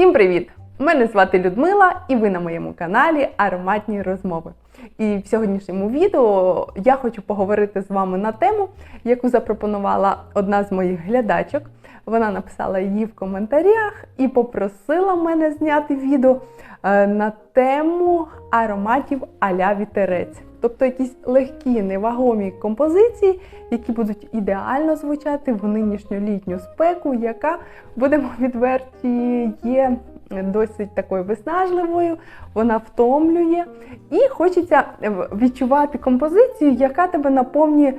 Всім привіт! Мене звати Людмила, і ви на моєму каналі Ароматні розмови. І в сьогоднішньому відео я хочу поговорити з вами на тему, яку запропонувала одна з моїх глядачок. Вона написала її в коментарях і попросила мене зняти відео е, на тему ароматів а-ля вітерець. Тобто якісь легкі, невагомі композиції, які будуть ідеально звучати в нинішню літню спеку, яка, будемо відверті, є досить такою виснажливою, вона втомлює. І хочеться відчувати композицію, яка тебе наповнює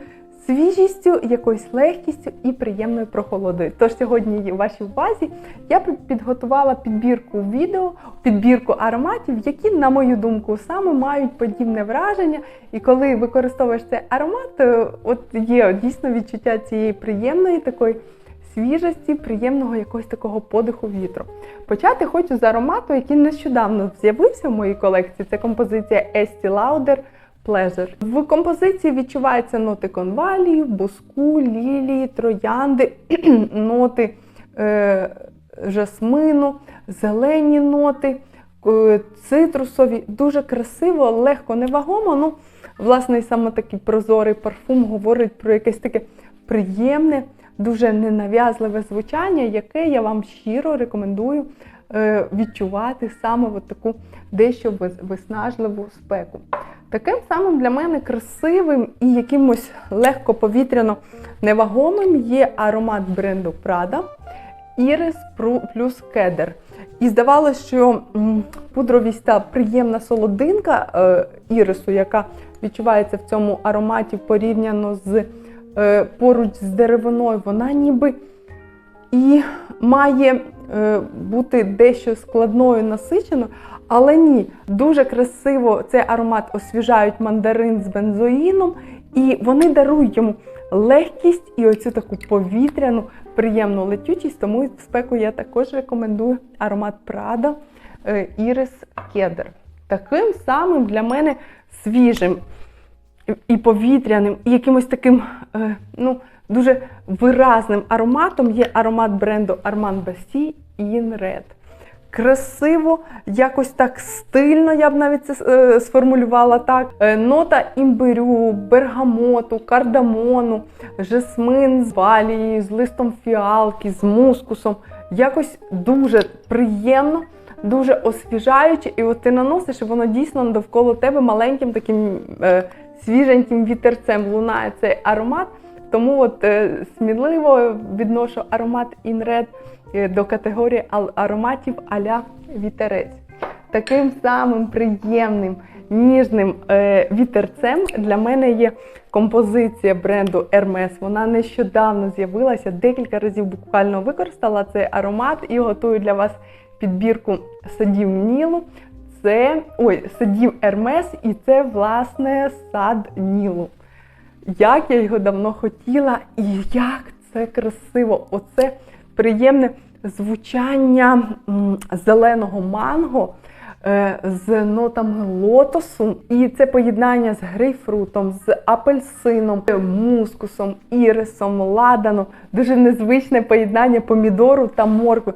свіжістю, якоюсь легкістю і приємною прохолодою. Тож сьогодні в вашій увазі я підготувала підбірку відео, підбірку ароматів, які, на мою думку, саме мають подібне враження. І коли використовуєш цей аромат, е, от є дійсно відчуття цієї приємної такої. Свіжості, приємного якогось такого подиху вітру. Почати хочу з аромату, який нещодавно з'явився в моїй колекції. Це композиція Estee Lauder Pleasure. В композиції відчуваються ноти конвалії, буску, лілії, троянди, ноти е, жасмину, зелені ноти, е, цитрусові. Дуже красиво, легко, невагомо. Ну, Власне, саме такий прозорий парфум говорить про якесь таке приємне, дуже ненав'язливе звучання, яке я вам щиро рекомендую е, відчувати саме от таку дещо виснажливу спеку. Таким самим для мене красивим і якимось легко повітряно невагомим є аромат бренду Prada Iris плюс кедр. І здавалося, що пудровість та приємна солодинка е, ірису, яка відчувається в цьому ароматі порівняно з е, поруч з деревиною, вона ніби і має е, бути дещо складною насиченою, але ні, дуже красиво цей аромат освіжають мандарин з бензоїном, і вони дарують йому легкість і оцю таку повітряну, приємну летючість. Тому в спеку я також рекомендую аромат Prada Iris Кедр. Таким самим для мене свіжим і повітряним, і якимось таким е, ну, дуже виразним ароматом є аромат бренду Armand Bastille In Red красиво, якось так стильно, я б навіть це е, сформулювала так. Е, нота імбирю, бергамоту, кардамону, жасмин з валією, з листом фіалки, з мускусом. Якось дуже приємно. Дуже освіжаюче, і от ти наносиш, і воно дійсно довкола тебе маленьким таким е, свіженьким вітерцем лунає цей аромат. Тому от е, сміливо відношу аромат Інред до категорії ароматів а-ля вітерець. Таким самим приємним ніжним е, вітерцем для мене є композиція бренду Hermes. Вона нещодавно з'явилася, декілька разів буквально використала цей аромат і готую для вас підбірку садів Нілу. Це ой, садів Hermes і це, власне, сад Нілу. Як я його давно хотіла, і як це красиво! Оце приємне звучання зеленого манго е, з нотами лотосу. І це поєднання з грейпфрутом, з апельсином, мускусом, ірисом, ладаном. Дуже незвичне поєднання помідору та моркви.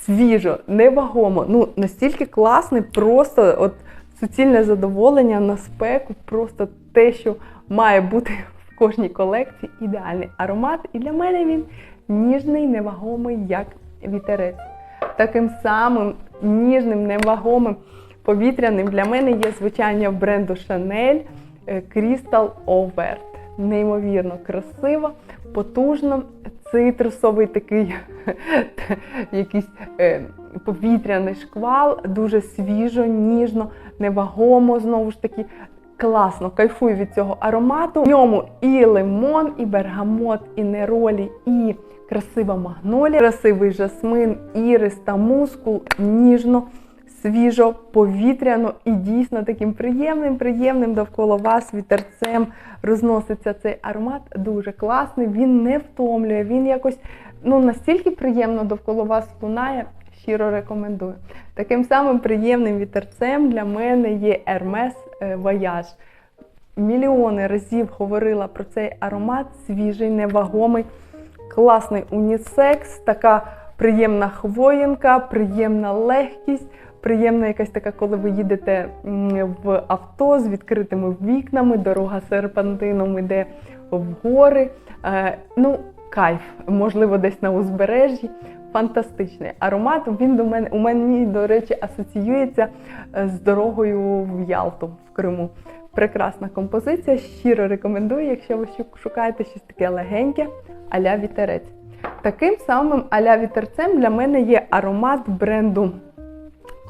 Свіжо, невагомо. Ну, настільки класний, просто от суцільне задоволення на спеку, просто те, що має бути в кожній колекції. Ідеальний аромат. І для мене він ніжний, невагомий, як вітерець. Таким самим ніжним, невагомим повітряним для мене є звучання бренду Chanel е, Crystal Overt. Неймовірно красиво, потужно, цитрусовий такий якийсь е, повітряний шквал, дуже свіжо, ніжно, невагомо, знову ж таки, класно, кайфую від цього аромату. В ньому і лимон, і бергамот, і неролі, і красива магнолія, красивий жасмин, ірис та мускул, ніжно, свіжо, повітряно і дійсно таким приємним, приємним довкола вас вітерцем розноситься цей аромат. Дуже класний, він не втомлює, він якось ну, настільки приємно довкола вас лунає. Щиро рекомендую. Таким самим приємним вітерцем для мене є Hermes е, Voyage. Мільйони разів говорила про цей аромат, свіжий, невагомий класний унісекс, така приємна хвоїнка, приємна легкість, приємна якась така, коли ви їдете в авто з відкритими вікнами, дорога серпантином іде в гори. Е, ну, кайф, можливо, десь на узбережжі. Фантастичний аромат. Він до мене у мене, до речі, асоціюється е, з дорогою в Ялту в Криму. Прекрасна композиція. Щиро рекомендую, якщо ви шукаєте щось таке легеньке, аля вітерець. Таким самим аля вітерцем для мене є аромат бренду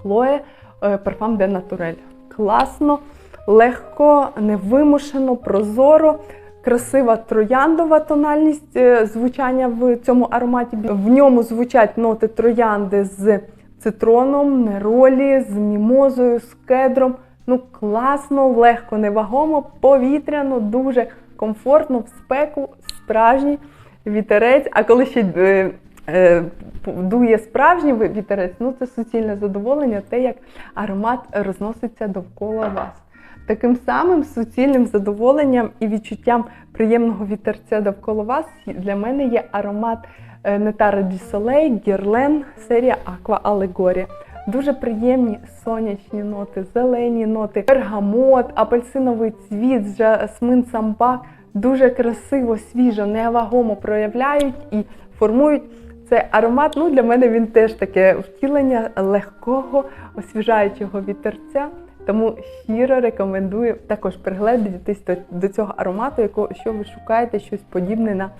Chloe е, Parfum de Naturel. Класно, легко, невимушено, прозоро. Красива трояндова тональність е, звучання в цьому ароматі. В ньому звучать ноти троянди з цитроном, неролі, з мімозою, з кедром. Ну, класно, легко, невагомо, повітряно, дуже комфортно в спеку, справжній вітерець. А коли ще е, е, дує справжній вітерець, ну це суцільне задоволення, те, як аромат розноситься довкола вас. Таким самим суцільним задоволенням і відчуттям приємного вітерця довкола вас для мене є аромат е, Нетара Ді Солей Герлен серія Аква Алегорія. Дуже приємні сонячні ноти, зелені ноти, бергамот, апельсиновий цвіт, жасмин самбак. Дуже красиво, свіжо, невагомо проявляють і формують цей аромат. Ну, для мене він теж таке втілення легкого, освіжаючого вітерця. Тому щиро рекомендую також пригледітись до, цього аромату, якого що ви шукаєте щось подібне на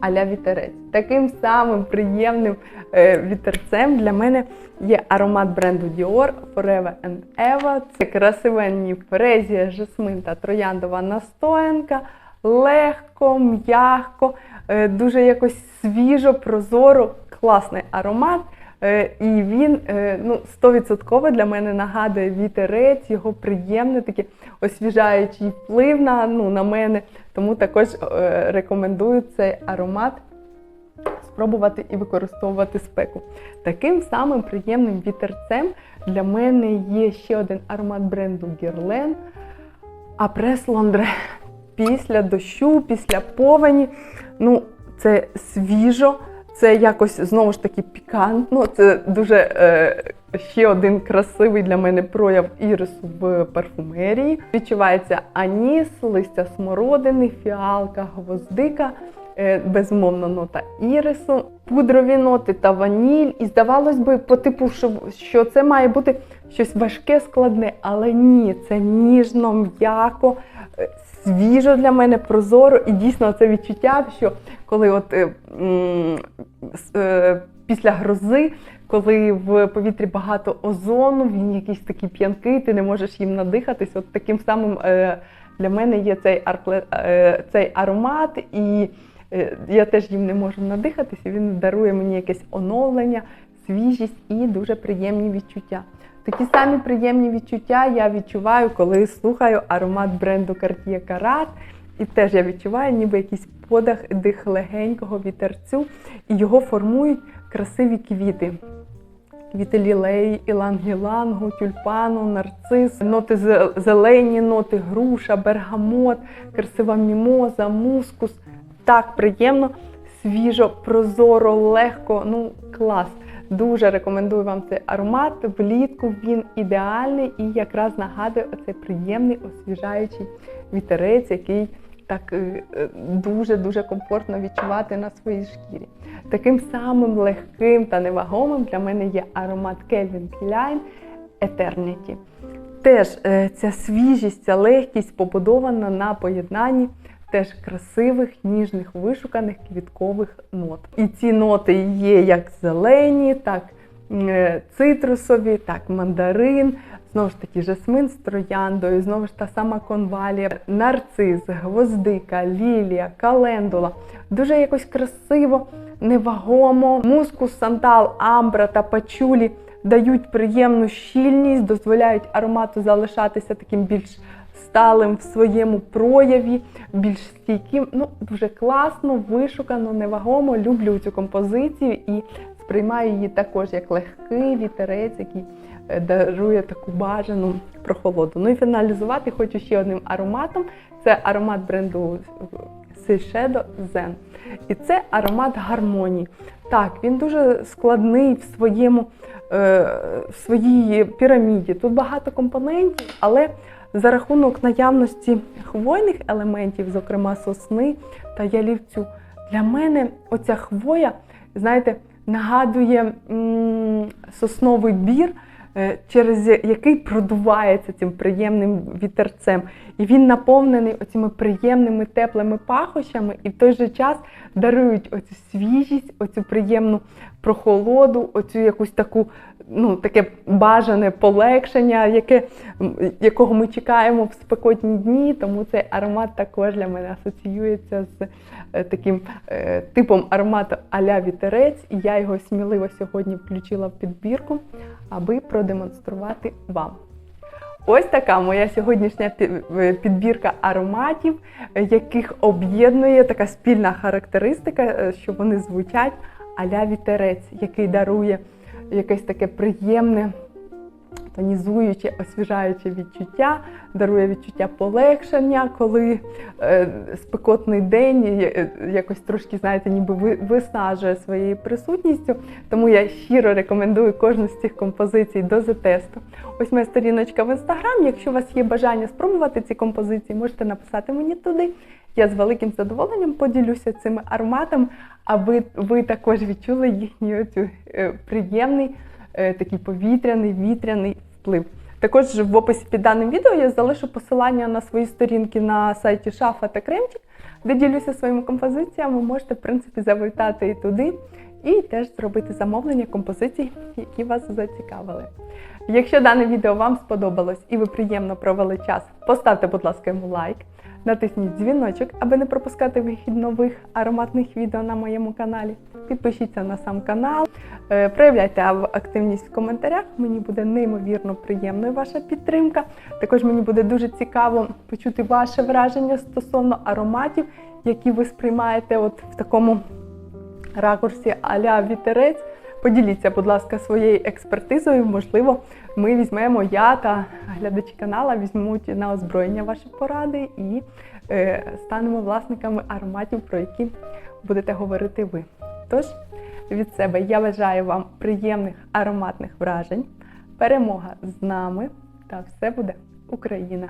аля вітерець. Таким самим приємним е, вітерцем для мене є аромат бренду Dior Forever and Ever. Це красивенні фрезія, жасмин та трояндова настоянка. Легко, м'яко, е, дуже якось свіжо, прозоро, класний аромат. Е, І він е, ну, 100% для мене нагадує вітерець, його приємний такий освіжаючий вплив на, ну, на мене. Тому також е, рекомендую цей аромат спробувати і використовувати спеку. Таким самим приємним вітерцем для мене є ще один аромат бренду Guerlain Апрес Лондре. Після дощу, після повені. Ну, це свіжо, це якось знову ж таки пікантно. Це дуже е, ще один красивий для мене прояв ірису в парфумерії. Відчувається аніс, листя смородини, фіалка, гвоздика. е, Безумовно, нота ірису, пудрові ноти та ваніль. І здавалось би, по типу, що, це має бути щось важке, складне, але ні, це ніжно, м'яко, е, свіжо для мене, прозоро, і дійсно це відчуття, що коли от е, після грози, коли в повітрі багато озону, він якийсь такий п'янкий, ти не можеш їм надихатись. От таким самим е, для мене є цей, е, цей аромат, і е, я теж їм не можу надихатись, він дарує мені якесь оновлення, свіжість і дуже приємні відчуття. Такі самі приємні відчуття я відчуваю, коли слухаю аромат бренду Cartier Carat. І теж я відчуваю ніби якийсь подих дих легенького вітерцю, і його формують красиві квіти. Квіти лілеї, ілангілангу, тюльпану, нарцис, ноти зелені, ноти груша, бергамот, красива мімоза, мускус. Так приємно, свіжо, прозоро, легко. Ну, клас. Дуже рекомендую вам цей аромат. Влітку він ідеальний і якраз нагадує оцей приємний освіжаючий вітерець, який так дуже дуже комфортно відчувати на своїй шкірі. Таким самим легким та невагомим для мене є аромат Calvin Klein Eternity. Теж е, ця свіжість, ця легкість побудована на поєднанні теж красивих, ніжних, вишуканих квіткових нот. І ці ноти є як зелені, так е, цитрусові, так мандарин, знову ж таки жасмин з трояндою, знову ж та сама конвалія, нарцис, гвоздика, лілія, календула. Дуже якось красиво, невагомо. Мускус, сантал, амбра та пачулі дають приємну щільність, дозволяють аромату залишатися таким більш сталим в своєму прояві, більш стійким. Ну, дуже класно, вишукано, невагомо. Люблю цю композицію і сприймаю її також як легкий вітерець, який дарує таку бажану прохолоду. Ну і фіналізувати хочу ще одним ароматом. Це аромат бренду Shadow Zen. І це аромат гармонії. Так, він дуже складний в своєму е, в своїй піраміді. Тут багато компонентів, але за рахунок наявності хвойних елементів, зокрема сосни та ялівцю, для мене оця хвоя, знаєте, нагадує м, сосновий бір, через який продувається цим приємним вітерцем. І він наповнений оцими приємними теплими пахощами, і в той же час дарують оцю свіжість, оцю приємну прохолоду, оцю якусь таку, ну, таке бажане полегшення, яке, якого ми чекаємо в спекотні дні. Тому цей аромат також для мене асоціюється з е, таким е, типом аромату а-ля вітерець, і я його сміливо сьогодні включила в підбірку, аби продемонструвати вам. Ось така моя сьогоднішня е, підбірка ароматів, яких об'єднує така спільна характеристика, що вони звучать а-ля вітерець, який дарує якесь таке приємне, тонізуюче, освіжаюче відчуття, дарує відчуття полегшення, коли е, спекотний день е, якось трошки, знаєте, ніби виснажує своєю присутністю. Тому я щиро рекомендую кожну з цих композицій до затесту. Ось моя сторіночка в інстаграм. Якщо у вас є бажання спробувати ці композиції, можете написати мені туди. Я з великим задоволенням поділюся цими ароматами, аби ви також відчули їхній оцю, е, приємний, е, такий повітряний, вітряний вплив. Також в описі під даним відео я залишу посилання на свої сторінки на сайті Шафа та Кремчик, де ділюся своїми композиціями. Можете, в принципі, завітати і туди, і теж зробити замовлення композицій, які вас зацікавили. Якщо дане відео вам сподобалось і ви приємно провели час, поставте, будь ласка, йому лайк. Натисніть дзвіночок, аби не пропускати вихід нових ароматних відео на моєму каналі. Підпишіться на сам канал, е, проявляйте активність в коментарях. Мені буде неймовірно приємною ваша підтримка. Також мені буде дуже цікаво почути ваше враження стосовно ароматів, які ви сприймаєте от в такому ракурсі а-ля вітерець. Поділіться, будь ласка, своєю експертизою. Можливо, ми візьмемо, я та глядачі канала візьмуть на озброєння ваші поради і е, станемо власниками ароматів, про які будете говорити ви. Тож, від себе я бажаю вам приємних ароматних вражень, перемога з нами та все буде Україна!